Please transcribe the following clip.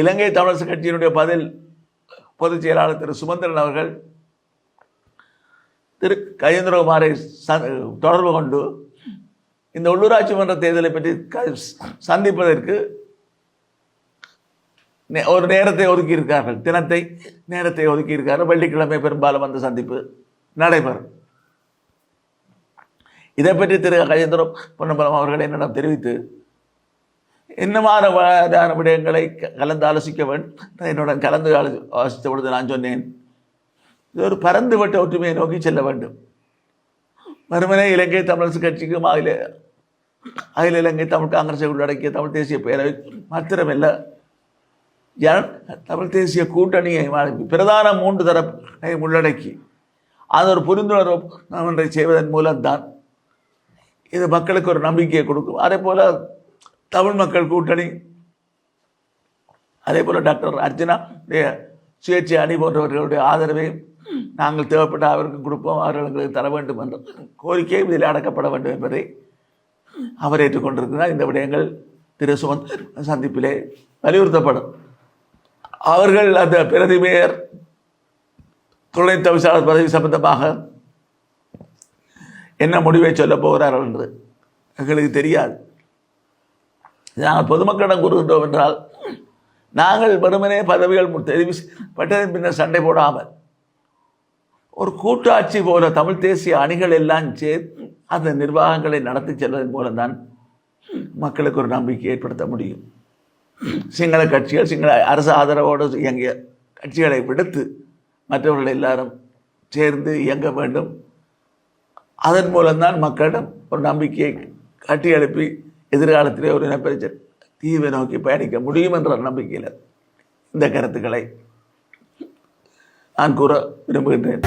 இலங்கை தமிழரசு கட்சியினுடைய பதில் பொதுச் செயலாளர் திரு சுமந்திரன் அவர்கள் திரு கஜேந்திரகுமாரை ச- தொடர்பு கொண்டு இந்த உள்ளூராட்சி மன்ற தேர்தலை பற்றி க- சந்திப்பதற்கு நே- ஒரு நேரத்தை ஒதுக்கியிருக்கார்கள். தினத்தை நேரத்தை ஒதுக்கியிருக்கார்கள். வெள்ளிக்கிழமை பெரும்பாலும் அந்த சந்திப்பு நடைபெறும். இதை பற்றி திரு கஜேந்திரம் பொன்னம்பலம் அவர்கள் என்னிடம் தெரிவித்து என்னமான விடயங்களை கலந்து ஆலோசிக்க வேண்டும் என்னுடன் கலந்து ஆலோசித்த பொழுது நான் சொன்னேன் இது ஒரு பரந்துபட்ட ஒற்றுமையை நோக்கி செல்ல வேண்டும். மறுமனே இலங்கை தமிழரசு கட்சிக்கும் அகில அகில இலங்கை தமிழ் காங்கிரஸை உள்ளடக்கிய தமிழ் தேசிய பேரவை மாத்திரமல்ல. ஜன தமிழ் தேசிய கூட்டணியை பிரதான மூன்று தரப்பை உள்ளடக்கி அது ஒரு புரிந்துணர்வு ஒன்றை செய்வதன் மூலம்தான். இது மக்களுக்கு ஒரு நம்பிக்கையை கொடுக்கும். அதே போல தமிழ் மக்கள் கூட்டணி. அதே போல் டாக்டர் அர்ஜுனா சுயேட்சை அணி போன்றவர்களுடைய ஆதரவை நாங்கள் தேவைப்பட்ட அவருக்கு கொடுப்போம் அவர்கள் எங்களுக்கு தர வேண்டும் என்ற கோரிக்கை இதில் அடக்கப்பட வேண்டும் என்பதை அவர் ஏற்றுக்கொண்டிருக்கிறார். இந்த விடயங்கள் திரு சுமந்த் சந்திப்பிலே வலியுறுத்தப்படும். அவர்கள் அந்த பிரதி மேயர் துணை தவிசாளர் பதவி சம்பந்தமாக என்ன முடிவை சொல்ல போகிறார்கள் என்று எங்களுக்கு தெரியாது. நாங்கள் பொதுமக்களிடம் கூறுகின்றோம் என்றால் நாங்கள் வெறுமனே பதவிகள் தெரிவிப்பட்டதன் பின்னர் சண்டை போடாமல் ஒரு கூட்டாட்சி போல தமிழ் தேசிய அணிகள் எல்லாம் சேர்த்து அந்த நிர்வாகங்களை நடத்தி செல்வதன் மூலம்தான் மக்களுக்கு ஒரு நம்பிக்கை ஏற்படுத்த முடியும். சிங்கள கட்சிகள் சிங்கள அரசு ஆதரவோடு இயங்கிய கட்சிகளை விடுத்து மற்றவர்கள் எல்லாரும் சேர்ந்து இயங்க வேண்டும். அதன் மூலம்தான் மக்களிடம் ஒரு நம்பிக்கையை கட்டி எழுப்பி எதிர்காலத்திலே ஒரு இனப்பிரச்சனை தீவை நோக்கி பயணிக்க முடியும் என்ற நம்பிக்கையில் இந்த கருத்துக்களை நான் கூற விரும்புகின்றேன்.